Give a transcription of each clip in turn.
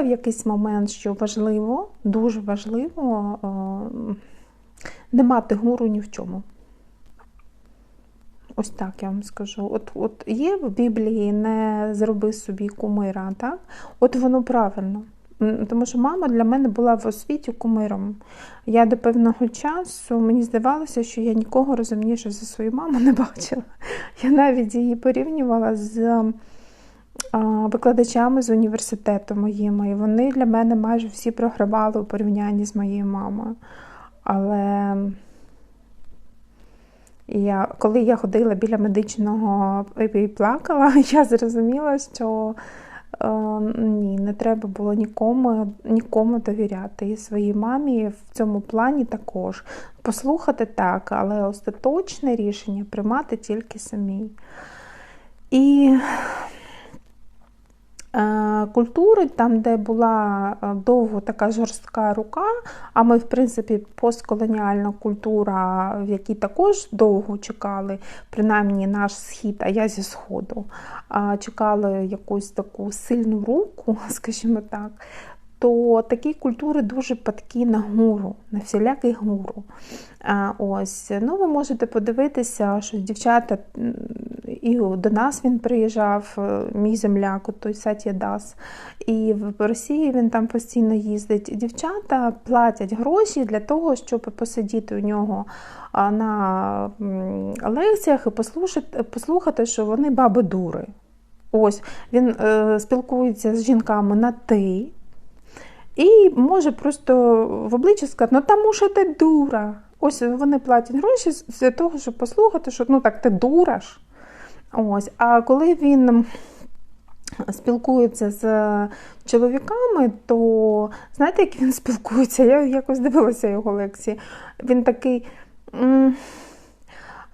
в якийсь момент, що важливо, дуже важливо е, не мати гуру ні в чому. Ось так я вам скажу. От от є в Біблії не зроби собі кумира, так? От воно правильно. Тому що мама для мене була в освіті кумиром. Я до певного часу мені здавалося, що я нікого розумніше за свою маму не бачила. Я навіть її порівнювала з викладачами з університету моїми. І вони для мене майже всі програвали у порівнянні з моєю мамою. Але я, коли я ходила біля медичного і плакала, я зрозуміла, що е, ні, не треба було нікому нікому довіряти. І своїй мамі в цьому плані також. Послухати так, але остаточне рішення приймати тільки самій. І культури, там, де була е, довго така жорстка рука, а ми, в принципі, постколоніальна культура, в якій також довго чекали, принаймні наш схід, а я зі Сходу, чекали якусь таку сильну руку, скажімо так то такі культури дуже падкі на гуру, на всілякий гуру. Ось, ну Ви можете подивитися, що дівчата, і до нас він приїжджав, е, мій земляк, той Сатія Дас, і в Росії він там постійно їздить. Дівчата платять гроші для того, щоб посидіти у нього на лекціях і послухати, послухати що вони баби дури. Ось він е, спілкується з жінками на ти. І може просто в обличчя сказати, ну тому що ти дура. Ось вони платять гроші для того, щоб послухати, що ну так ти дура ж. Ось. А коли він спілкується з чоловіками, то знаєте, як він спілкується? Я якось дивилася його лекції. Він такий.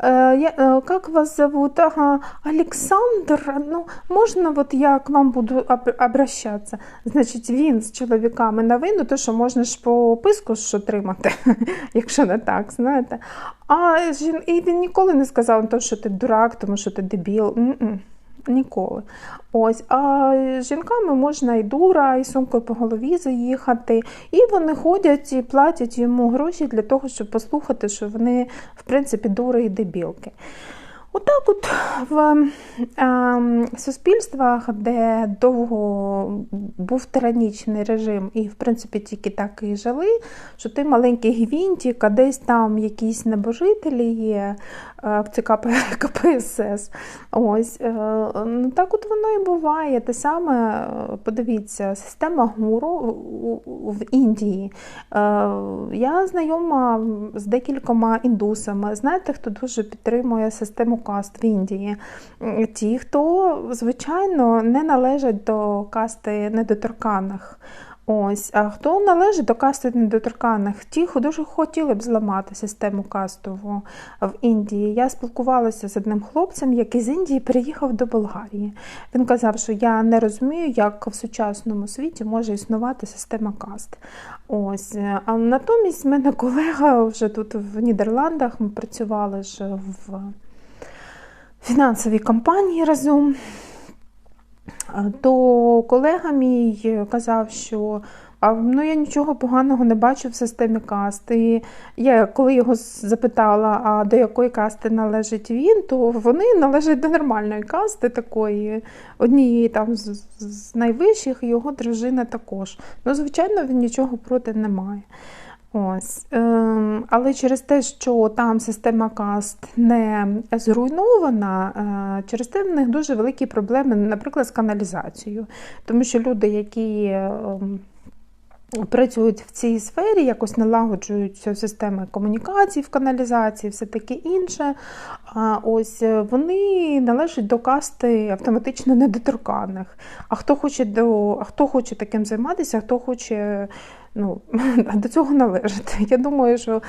Э, я, как вас зовут? Ага, Александр. Ну, можна вот я к вам буду обращатися? Значить, він з чоловіками на вину, то що можна ж по описку ж отримати, якщо не так, знаєте. А і він ніколи не сказав, що ти дурак, тому що ти дебіл. М-м ніколи. Ось, А жінками можна і дура, і сумкою по голові заїхати. І вони ходять і платять йому гроші для того, щоб послухати, що вони, в принципі, дури і дебілки. Отак от в е, суспільствах, де довго був тиранічний режим, і, в принципі, тільки так і жили, що ти маленький гвинтик, а десь там якісь небожителі є е, ЦК КПСС. Ось, е, ну, Так от воно і буває. Те саме, подивіться, система гуру в Індії. Е, я знайома з декількома індусами. Знаєте, хто дуже підтримує систему каст в Індії. Ті, хто, звичайно, не належать до касти недоторканих. Ось, а хто належить до касти недоторканих? Ті, хто дуже хотіли б зламати систему кастову в Індії. Я спілкувалася з одним хлопцем, який з Індії приїхав до Болгарії. Він казав, що я не розумію, як в сучасному світі може існувати система каст. Ось, а натомість в мене колега вже тут в Нідерландах ми працювали ж в фінансовій компанії разом, то колега мій казав, що а, ну, я нічого поганого не бачу в системі касти. Я коли його запитала, а до якої касти належить він, то вони належать до нормальної касти, такої, однієї там з, з найвищих, і його дружина також. Ну, звичайно, він нічого проти не має. Ось. Ем, але через те, що там система каст не зруйнована, е, через те в них дуже великі проблеми, наприклад, з каналізацією. Тому що люди, які ем, працюють в цій сфері, якось налагоджують системи комунікації в каналізації, все таке інше. Ось Вони належать до касти автоматично недоторканих. А хто хоче до, а хто хоче таким займатися, хто хоче ну, до цього належати. Я думаю, що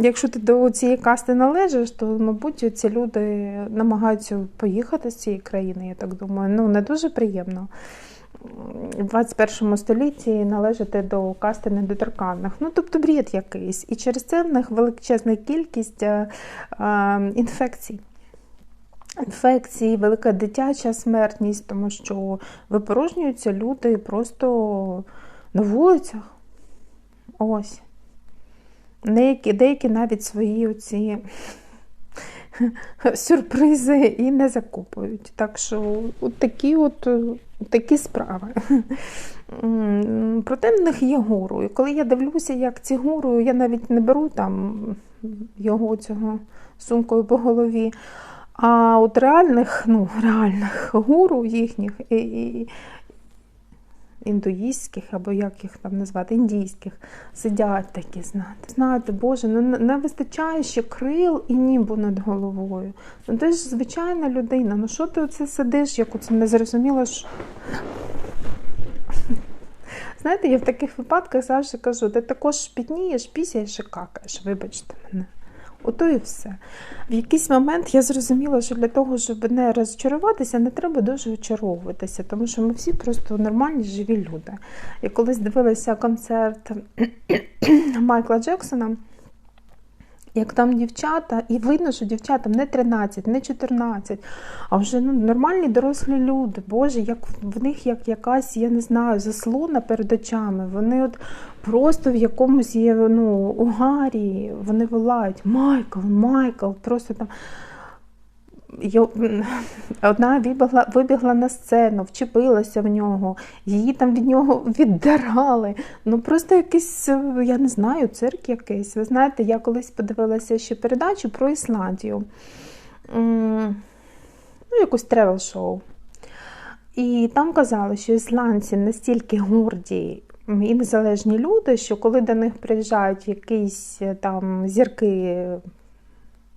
якщо ти до цієї касти належиш, то, мабуть, ці люди намагаються поїхати з цієї країни, я так думаю. Ну, не дуже приємно. У 21 столітті належати до касти недоторканних. Ну, тобто бред якийсь. І через це в них величезна кількість е, е, інфекцій. інфекції, велика дитяча смертність, тому що випорожнюються люди просто на вулицях. Ось. Деякі, деякі навіть свої оці сюрпризи і не закупують. Так що от такі от такі справи. Проте в них є гуру. І коли я дивлюся, як ці гуру, я навіть не беру там його цього сумкою по голові. А от реальних, ну, реальних гуру їхніх і, і, індуїстських, або як їх там назвати, індійських, сидять такі, знаєте. Знаєте, Боже, ну не вистачає ще крил і нібу над головою. Ну ти ж звичайна людина. Ну що ти оце сидиш, як оце не зрозуміло, що. Знаєте, я в таких випадках завжди кажу, ти також пітнієш, пісяєш і какаєш, вибачте мене. Ото і все. В якийсь момент я зрозуміла, що для того, щоб не розчаруватися, не треба дуже очаровуватися, тому що ми всі просто нормальні, живі люди. Я колись дивилася концерт Майкла Джексона. Як там дівчата, і видно, що дівчатам не 13, не 14, а вже ну, нормальні дорослі люди. Боже, як в них як якась, я не знаю, заслона перед очами. Вони от просто в якомусь є ну, угарі, вони волають Майкл, Майкл, просто там. Одна вибігла вибігла на сцену, вчепилася в нього, її там від нього віддарали. Ну просто якийсь, я не знаю, цирк якийсь. Ви знаєте, я колись подивилася ще передачу про Ісландію. Ну, якусь тревел-шоу. І там казали, що ісландці настільки горді і незалежні люди, що коли до них приїжджають якісь там зірки.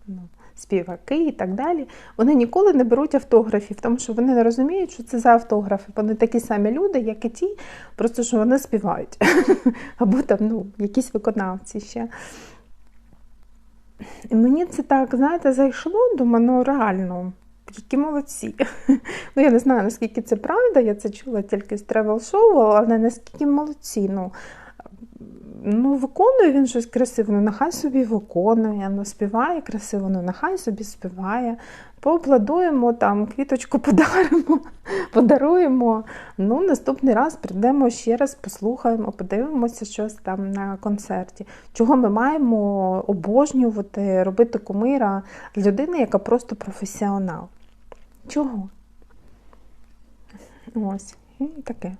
ну, співаки і так далі, вони ніколи не беруть автографів, тому що вони не розуміють, що це за автографи. Вони такі самі люди, як і ті, просто що вони співають. Або там ну, якісь виконавці ще. І мені це так, знаєте, зайшло, думаю, ну реально. Які молодці. Ну, Я не знаю, наскільки це правда, я це чула тільки з тревел-шоу, але наскільки молодці. Ну, ну, виконує він щось красиве, ну нехай собі виконує, ну співає красиво, ну нехай собі співає. Поаплодуємо, там, квіточку подаримо, подаруємо. Ну, Наступний раз прийдемо ще раз, послухаємо, подивимося щось там на концерті. Чого ми маємо обожнювати, робити кумира людини, яка просто професіонал. Чого? Ось, таке.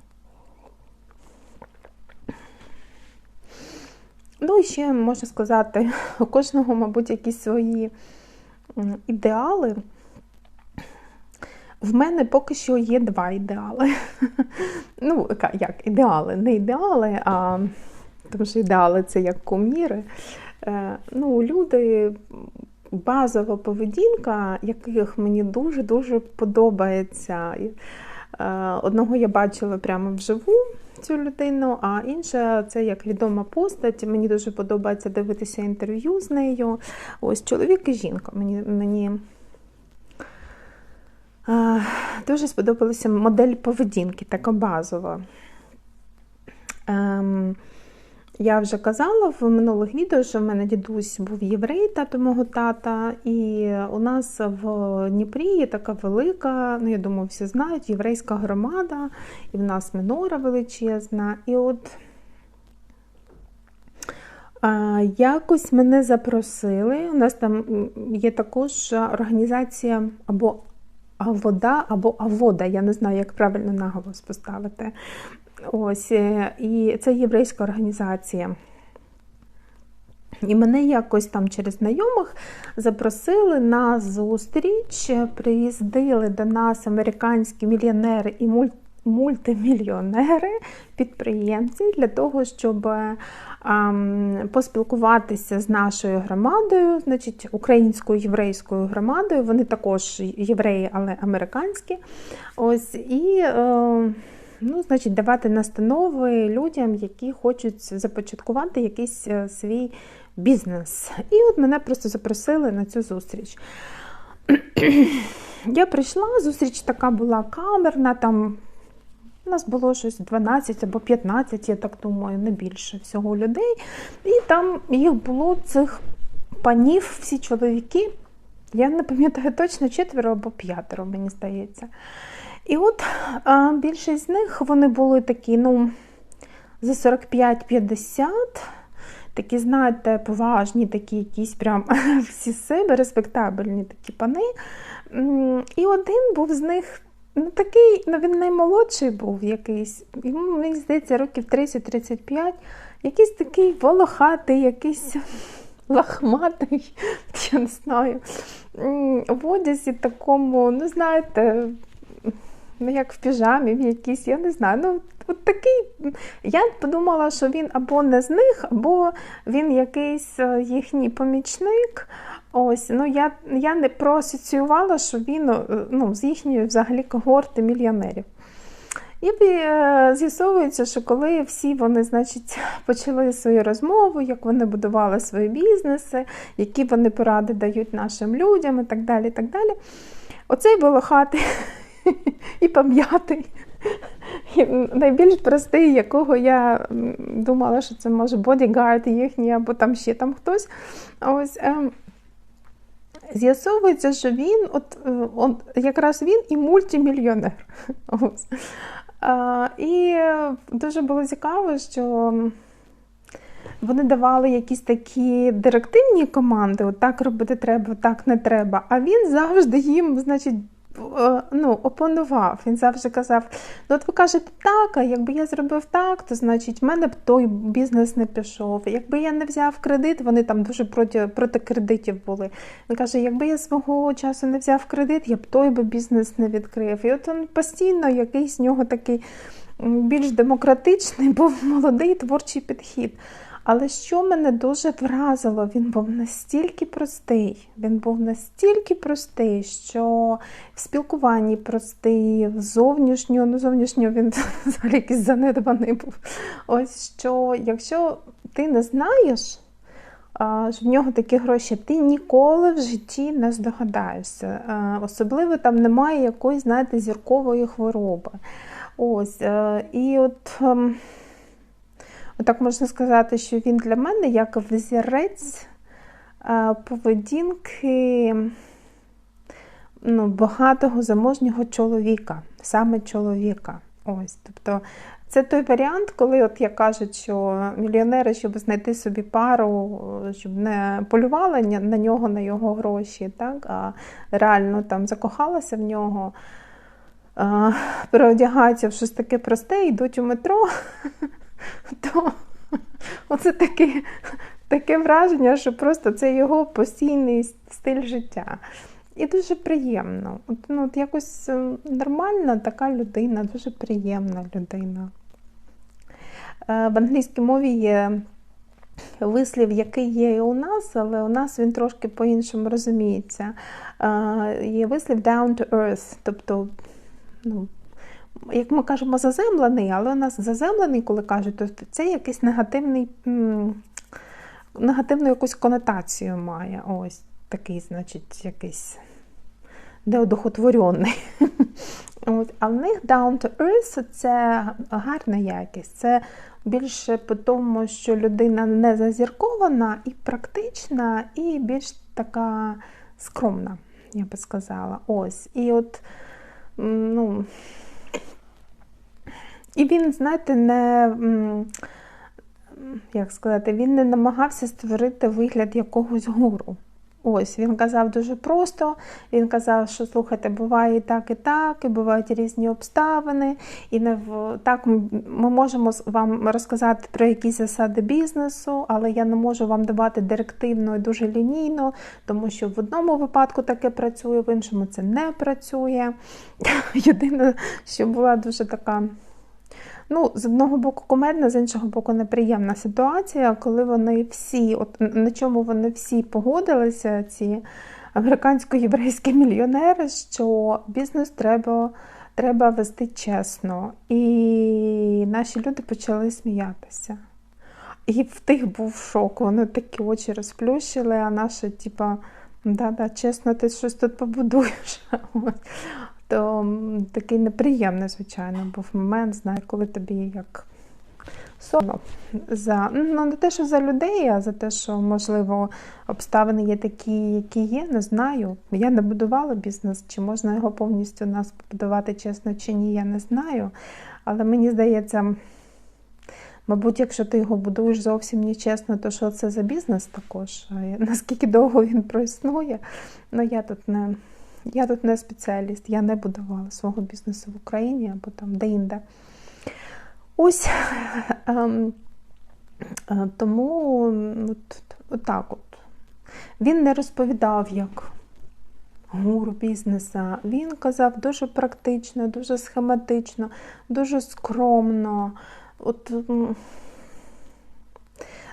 Ну і ще можна сказати, у кожного, мабуть, якісь свої ідеали. В мене поки що є два ідеали. Ну, як ідеали, не ідеали, а тому що ідеали це як куміри. Е, ну, Люди, базова поведінка, яких мені дуже-дуже подобається. Е, одного я бачила прямо вживу цю людину, а інша це як відома постать. Мені дуже подобається дивитися інтерв'ю з нею. Ось чоловік і жінка. Мені мені а, дуже сподобалася модель поведінки, така базова. Ем, я вже казала в минулих відео, що в мене дідусь був єврей, тато мого тата, і у нас в Дніпрі є така велика, ну я думаю, всі знають, єврейська громада, і в нас минора величезна. І от якось мене запросили. У нас там є також організація або Авода або Авода, я не знаю, як правильно наголос поставити. Ось, е, І це єврейська організація. І мене якось там через знайомих запросили на зустріч, приїздили до нас американські мільйонери і мультимільйонери, підприємці для того, щоб ем, поспілкуватися з нашою громадою, значить, українською єврейською громадою. Вони також євреї, але американські. Ось, і... Е, Ну, значить, давати настанови людям, які хочуть започаткувати якийсь е, свій бізнес. І от мене просто запросили на цю зустріч. Я прийшла, зустріч така була камерна, там у нас було щось 12 або 15, я так думаю, не більше всього людей. І там їх було цих панів, всі чоловіки. Я не пам'ятаю точно четверо або п'ятеро, мені здається. І от а, більшість з них вони були такі, ну, за 45-50, такі, знаєте, поважні, такі якісь прям всі себе, респектабельні такі пани. І один був з них. Ну, такий, ну він наймолодший був якийсь, йому, мені здається, років 30-35, якийсь такий волохатий, якийсь лахматий, я не знаю, в одязі такому, ну, знаєте, ну, як в піжамі в якійсь, я не знаю. ну, от такий, Я подумала, що він або не з них, або він якийсь е, їхній помічник. Ось, ну Я я не проасоціювала, що він е, ну, з їхньої взагалі когорти мільйонерів. І е, з'ясовується, що коли всі вони значить, почали свою розмову, як вони будували свої бізнеси, які вони поради дають нашим людям і так далі. і так далі. Оцей волохатий і пам'ятий, найбільш простий, якого я думала, що це може бодігард їхній, або там ще там хтось. Ось, ем, З'ясовується, що він, от, е, от якраз він і мультимільйонер. Ось. А, І дуже було цікаво, що вони давали якісь такі директивні команди: от так робити треба, так не треба. А він завжди їм, значить, ну, опанував. Він завжди казав: ну от ви кажете так, а якби я зробив так, то значить в мене б той бізнес не пішов. Якби я не взяв кредит, вони там дуже проти проти кредитів були. Він каже, якби я свого часу не взяв кредит, я б той би бізнес не відкрив. І от він постійно якийсь в нього такий більш демократичний, був молодий творчий підхід. Але що мене дуже вразило, він був настільки простий, він був настільки простий, що в спілкуванні простий, в зовнішнього, ну зовнішнього він взагалі якийсь занедбаний був. Ось що, якщо ти не знаєш, в нього такі гроші, ти ніколи в житті не здогадаєшся. Особливо там немає якоїсь, знаєте, зіркової хвороби. Ось, е, І от. Так можна сказати, що він для мене як взірець е, поведінки ну, багатого заможнього чоловіка, саме чоловіка. Ось, тобто це той варіант, коли от як кажуть, що мільйонери, щоб знайти собі пару, щоб не полювали на нього, на його гроші, так, а реально там закохалася в нього, переодягаються в щось таке просте, йдуть у метро. то оце таке таке враження, що просто це його постійний стиль життя. І дуже приємно. От, ну, от Якось е, нормальна така людина, дуже приємна людина. Е, в англійській мові є вислів, який є і у нас, але у нас він трошки по-іншому розуміється. Е, є вислів down to earth, тобто ну, як ми кажемо, заземлений, але у нас заземлений, коли кажуть, то це якийсь негативний, негативну якусь конотацію має. Ось такий, значить, якийсь неодохотворений. А в них down to earth це гарна якість. Це більше по тому, що людина не зазіркована і практична, і більш така скромна, я би сказала. Ось. І от, ну, і він, знаєте, не як сказати, він не намагався створити вигляд якогось гуру. Ось, він казав дуже просто. Він казав, що слухайте, буває і так, і так, і бувають різні обставини. І не в так ми можемо вам розказати про якісь засади бізнесу, але я не можу вам давати директивно і дуже лінійно, тому що в одному випадку таке працює, в іншому це не працює. Єдине, що була дуже така. Ну, з одного боку, кумедна, з іншого боку, неприємна ситуація, коли вони всі, от на чому вони всі погодилися, ці американсько-єврейські мільйонери, що бізнес треба треба вести чесно. І наші люди почали сміятися. І в тих був шок. Вони такі очі розплющили, а наші, типа, да-да, чесно, ти щось тут побудуєш то такий неприємний, звичайно, був момент, знаю, коли тобі як соромно за ну не те, що за людей, а за те, що можливо обставини є такі, які є. Не знаю. Я не будувала бізнес, чи можна його повністю нас побудувати чесно чи ні, я не знаю. Але мені здається. Мабуть, якщо ти його будуєш зовсім нечесно, то що це за бізнес також? Наскільки довго він проіснує? Ну я тут не я тут не спеціаліст, я не будувала свого бізнесу в Україні або там де-інде. Ось ем, е, тому от, от так от. Він не розповідав як гуру бізнеса. Він казав дуже практично, дуже схематично, дуже скромно. От,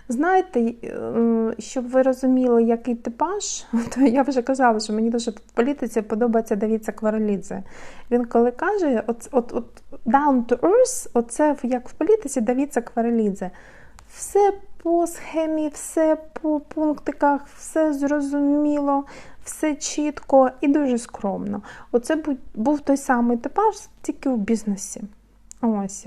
Знаєте, е, щоб ви розуміли, який типаж, то я вже казала, що мені дуже в політиці подобається Давід Кваралідзе. Він коли каже, от, от, от down to earth, оце як в політиці Давід Кваралідзе. Все по схемі, все по пунктиках, все зрозуміло, все чітко і дуже скромно. Оце був той самий типаж, тільки у бізнесі. Ось.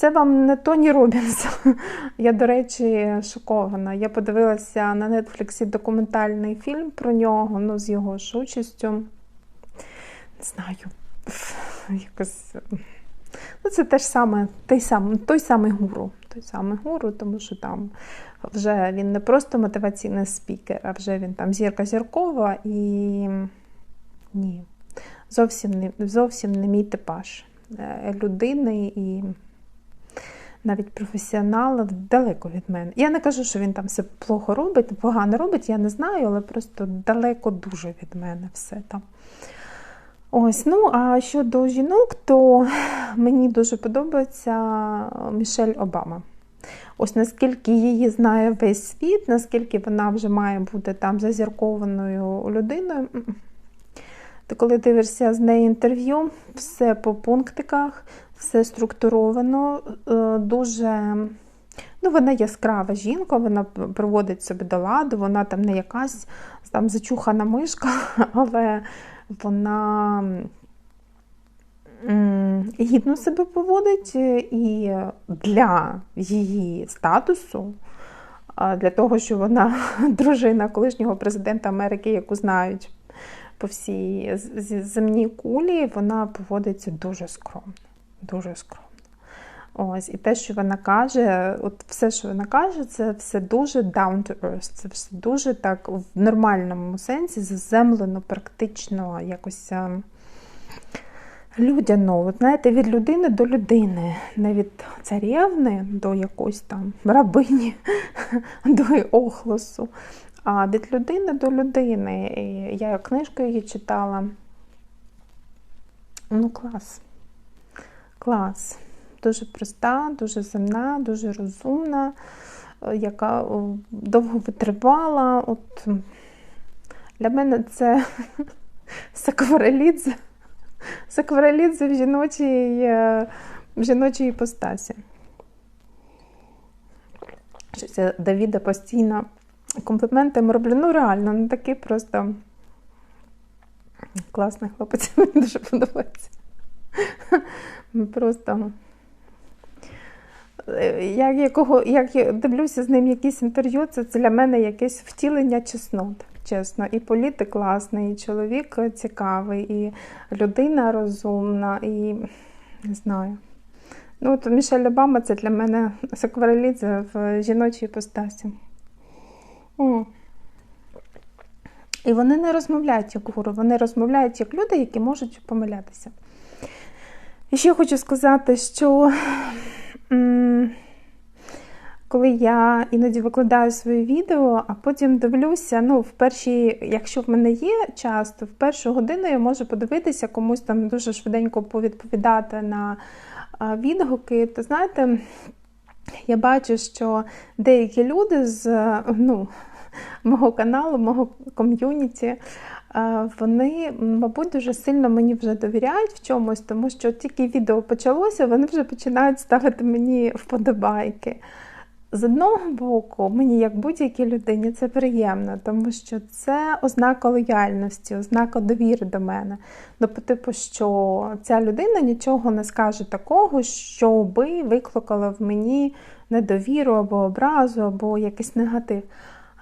Це вам не Тоні Робінс. Я, до речі, шокована. Я подивилася на Нетфліксі документальний фільм про нього, ну, з його ж участю. Не знаю, якось. Ну, Це теж саме той самий, той самий гуру. Той самий гуру, тому що там вже він не просто мотиваційний спікер, а вже він там зірка зіркова і ні, зовсім не, зовсім не мій типаж е, людини і навіть професіонал далеко від мене. Я не кажу, що він там все плохо робить, погано робить, я не знаю, але просто далеко дуже від мене все там. Ось, ну, а щодо жінок, то мені дуже подобається Мішель Обама. Ось наскільки її знає весь світ, наскільки вона вже має бути там зазіркованою людиною. Ти коли дивишся з неї інтерв'ю, все по пунктиках, все структуровано, е, дуже. Ну, Вона яскрава жінка, вона приводить себе до ладу, вона там не якась там зачухана мишка, але вона гідно себе поводить і для її статусу, для того, що вона дружина колишнього президента Америки, яку знають по всій земній кулі, вона поводиться дуже скромно дуже скромно. Ось, І те, що вона каже, от все, що вона каже, це все дуже down to earth, це все дуже так в нормальному сенсі, заземлено, практично, якось ем, людяно. От, знаєте, від людини до людини, не від царівни до якоїсь там рабині, до охлосу, а від людини до людини. І я книжку її читала. Ну, клас. Клас. Дуже проста, дуже земна, дуже розумна, е, яка довго витривала. От Для мене це сакварелідзе. Сакварелідзе в жіночій, е, в жіночій іпостасі. Щось я Давіда постійно компліментами роблю. Ну, реально, не такий просто класний хлопець, мені дуже подобається. Просто як якого, як я дивлюся з ним якісь інтерв'ю, це для мене якесь втілення чеснот. Чесно, і політик класний, і чоловік цікавий, і людина розумна, і не знаю. Ну, от Мішель Обама це для мене сакварелідзе в жіночій постасі. О. І вони не розмовляють як гуру, вони розмовляють як люди, які можуть помилятися. І ще хочу сказати, що коли я іноді викладаю свої відео, а потім дивлюся, ну, в першій, якщо в мене є час, то в першу годину я можу подивитися, комусь там дуже швиденько повідповідати на відгуки, то знаєте, я бачу, що деякі люди з ну, мого каналу, мого ком'юніті, вони, мабуть, дуже сильно мені вже довіряють в чомусь, тому що тільки відео почалося, вони вже починають ставити мені вподобайки. з одного боку, мені, як будь-якій людині, це приємно, тому що це ознака лояльності, ознака довіри до мене. Ну, типу, що ця людина нічого не скаже такого, що би викликало в мені недовіру або образу, або якийсь негатив.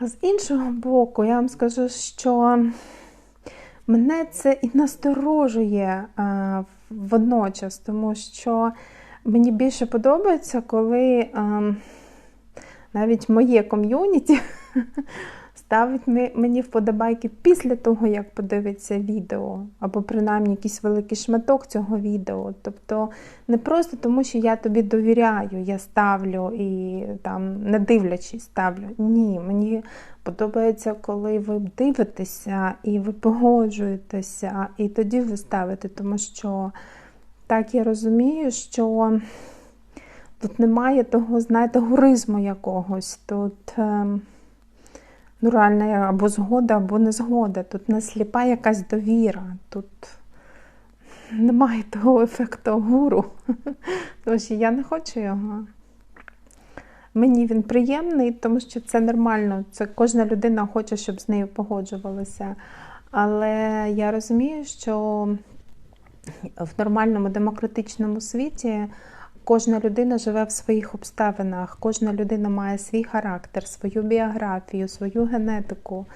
А з іншого боку, я вам скажу, що мене це і насторожує а, водночас, тому що мені більше подобається, коли. А, навіть моє ком'юніті ставить мені вподобайки після того, як подивиться відео, або принаймні якийсь великий шматок цього відео. Тобто не просто тому, що я тобі довіряю, я ставлю і там не дивлячись ставлю. Ні, мені подобається, коли ви дивитеся і ви погоджуєтеся, і тоді ви ставите, тому що так я розумію, що. Тут немає того, знаєте, гуризму якогось. Тут е, ну, реально або згода, або не згода. Тут не сліпа якась довіра. Тут немає того ефекту гуру. Тому що я не хочу його. Мені він приємний, тому що це нормально. Це Кожна людина хоче, щоб з нею погоджувалися. Але я розумію, що в нормальному демократичному світі. Кожна людина живе в своїх обставинах, кожна людина має свій характер, свою біографію, свою генетику,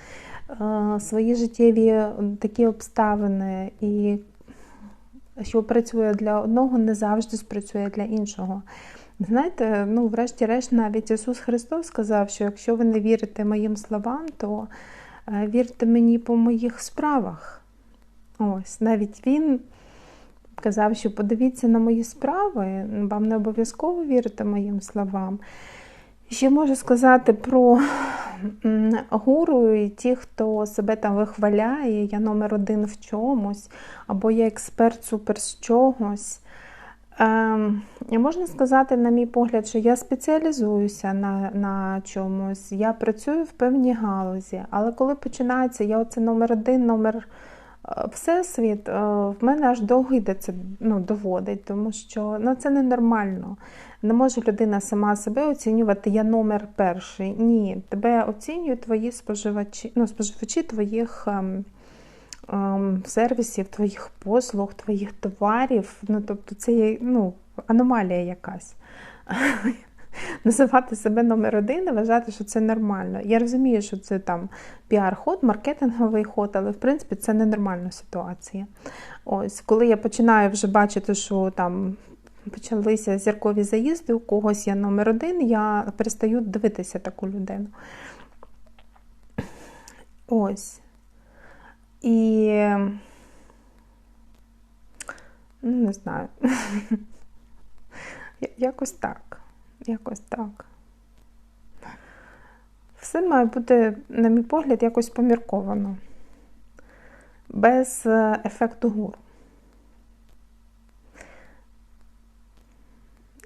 е, свої життєві такі обставини. І що працює для одного, не завжди спрацює для іншого. Знаєте, ну, врешті-решт, навіть Ісус Христос сказав, що якщо ви не вірите моїм словам, то е, вірте мені по моїх справах. Ось, навіть Він казав, що подивіться на мої справи, вам не обов'язково вірити моїм словам. Ще можу сказати про гуру і ті, хто себе там вихваляє, я номер один в чомусь, або я експерт супер з чогось. Ем, можна сказати, на мій погляд, що я спеціалізуюся на на чомусь, я працюю в певній галузі, але коли починається, я оце номер один, номер Всесвіт е, в мене аж до огиди це ну, доводить, тому що ну, це ненормально. Не може людина сама себе оцінювати, я номер перший. Ні, тебе оцінюють твої споживачі, ну, споживачі твоїх ем, ем, сервісів, твоїх послуг, твоїх товарів. Ну, Тобто це є ну, аномалія якась. називати себе номер один і вважати, що це нормально. Я розумію, що це там піар-ход, маркетинговий ход, але в принципі це ненормальна ситуація. Ось, коли я починаю вже бачити, що там. Почалися зіркові заїзди, у когось я номер один, я перестаю дивитися таку людину. Ось. І ну, не знаю. Якось так. Якось так. Все має бути, на мій погляд, якось помірковано, без е, ефекту гуру.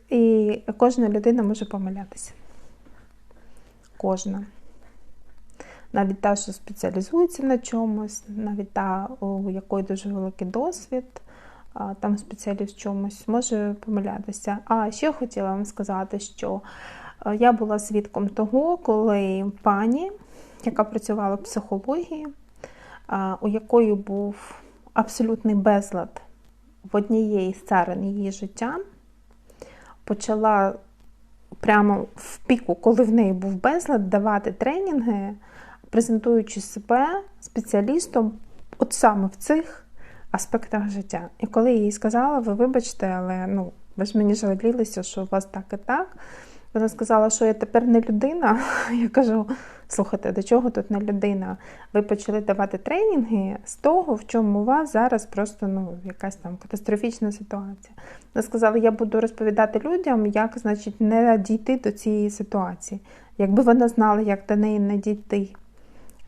І кожна людина може помилятися. Кожна. Навіть та, що спеціалізується на чомусь, навіть та, у якої дуже великий досвід, там спеціаліст в чомусь може помилятися. А ще хотіла вам сказати, що е, я була свідком того, коли пані, яка працювала в психології, у якої був абсолютний безлад в однієї з царин її життя, почала прямо в піку, коли в неї був безлад, давати тренінги, презентуючи себе спеціалістом, от саме в цих аспектах життя. І коли я їй сказала, ви вибачте, але ну, ви ж мені жалілися, що у вас так і так. Вона сказала, що я тепер не людина. Я кажу: слухайте, до чого тут не людина? Ви почали давати тренінги з того, в чому у вас зараз просто ну, якась там катастрофічна ситуація. Вона сказала, я буду розповідати людям, як значить, не дійти до цієї ситуації. Якби вони знали, як до неї не дійти.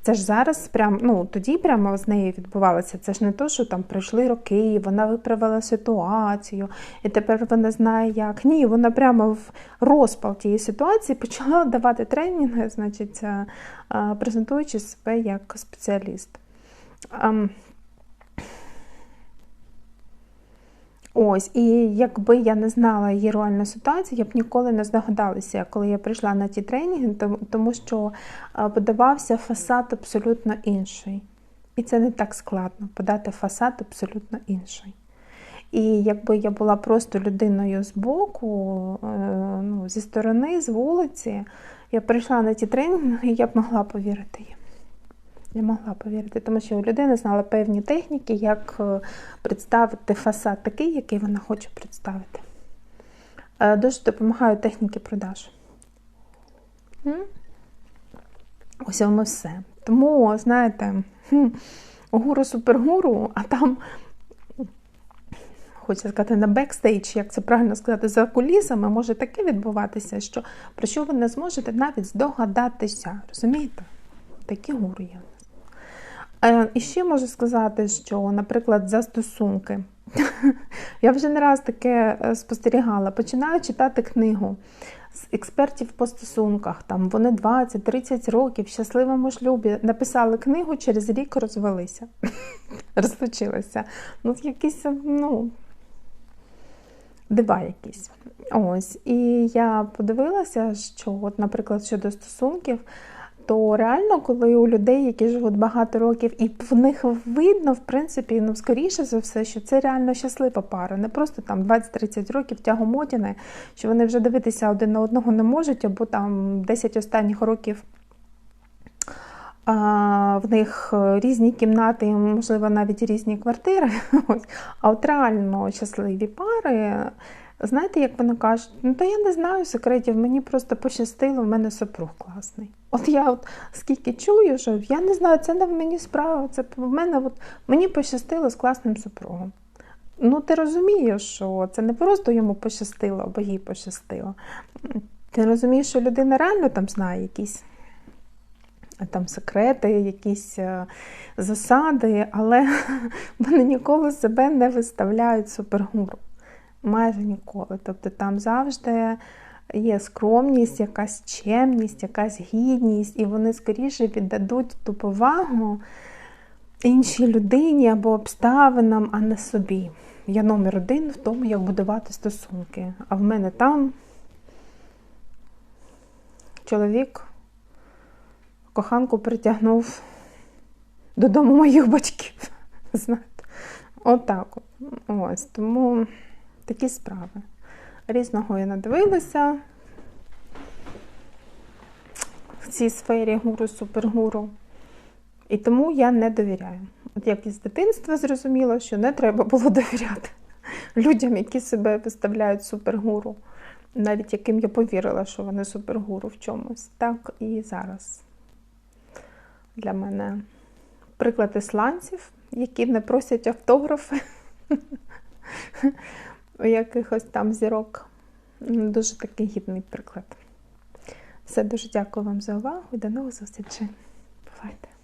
Це ж зараз, прям, ну тоді прямо з нею відбувалося. Це ж не то, що там пройшли роки, вона виправила ситуацію, і тепер вона знає, як. Ні, вона прямо в розпал тієї ситуації почала давати тренінги, значить, е, е, презентуючи себе як спеціаліст. Ось, і якби я не знала її реальну ситуацію, я б ніколи не здогадалася, коли я прийшла на ті тренінги, тому- що е, подавався фасад абсолютно інший. І це не так складно подати фасад абсолютно інший. І якби я була просто людиною з боку, е, ну, зі сторони, з вулиці, я прийшла на ті тренінги, і я б могла повірити їм. Я могла повірити, тому що у людини знала певні техніки, як е, представити фасад такий, який вона хоче представити. Е, Дуже допомагають техніки продаж. Ось воно все. Тому, знаєте, гуру супергуру, а там, хочу сказати, на бекстейдж, як це правильно сказати, за кулісами може таке відбуватися, що про що ви не зможете навіть здогадатися. Розумієте? Такі гуру є. Е, І ще можу сказати, що, наприклад, за стосунки. Я вже не раз таке е, спостерігала. Починаю читати книгу з експертів по стосунках. Там вони 20-30 років в щасливому шлюбі написали книгу, через рік розвелися, розлучилися. Ну, якісь, ну, дива якісь. Ось. І я подивилася, що, от, наприклад, щодо стосунків, то реально, коли у людей, які живуть багато років, і в них видно, в принципі, ну, скоріше за все, що це реально щаслива пара. Не просто там 20-30 років тягомотіни, що вони вже дивитися один на одного не можуть, або там 10 останніх років в них різні кімнати, можливо, навіть різні квартири. А от реально щасливі пари. Знаєте, як вони кажуть, ну то я не знаю секретів, мені просто пощастило, в мене супруг класний. От я от скільки чую, що я не знаю, це не в мені справа, це в мене от мені пощастило з класним супругом. Ну, ти розумієш, що це не просто йому пощастило або їй пощастило. Ти розумієш, що людина реально там знає якісь там секрети, якісь е, засади, але вони ніколи себе не виставляють супергуру. Майже ніколи. Тобто там завжди є скромність, якась чемність, якась гідність, і вони скоріше віддадуть ту повагу іншій людині або обставинам, а не собі. Я номер один в тому, як будувати стосунки. А в мене там чоловік коханку притягнув додому моїх батьків. Знаєте, отак от. Ось. Тому такі справи. Різного я надивилася в цій сфері гуру, супергуру. І тому я не довіряю. От як із дитинства зрозуміла, що не треба було довіряти людям, які себе виставляють супергуру, навіть яким я повірила, що вони супергуру в чомусь. Так і зараз для мене приклад ісландців, які не просять автографи якихось там зірок. Дуже такий гідний приклад. Все, дуже дякую вам за увагу і до нових зустрічей. Бувайте!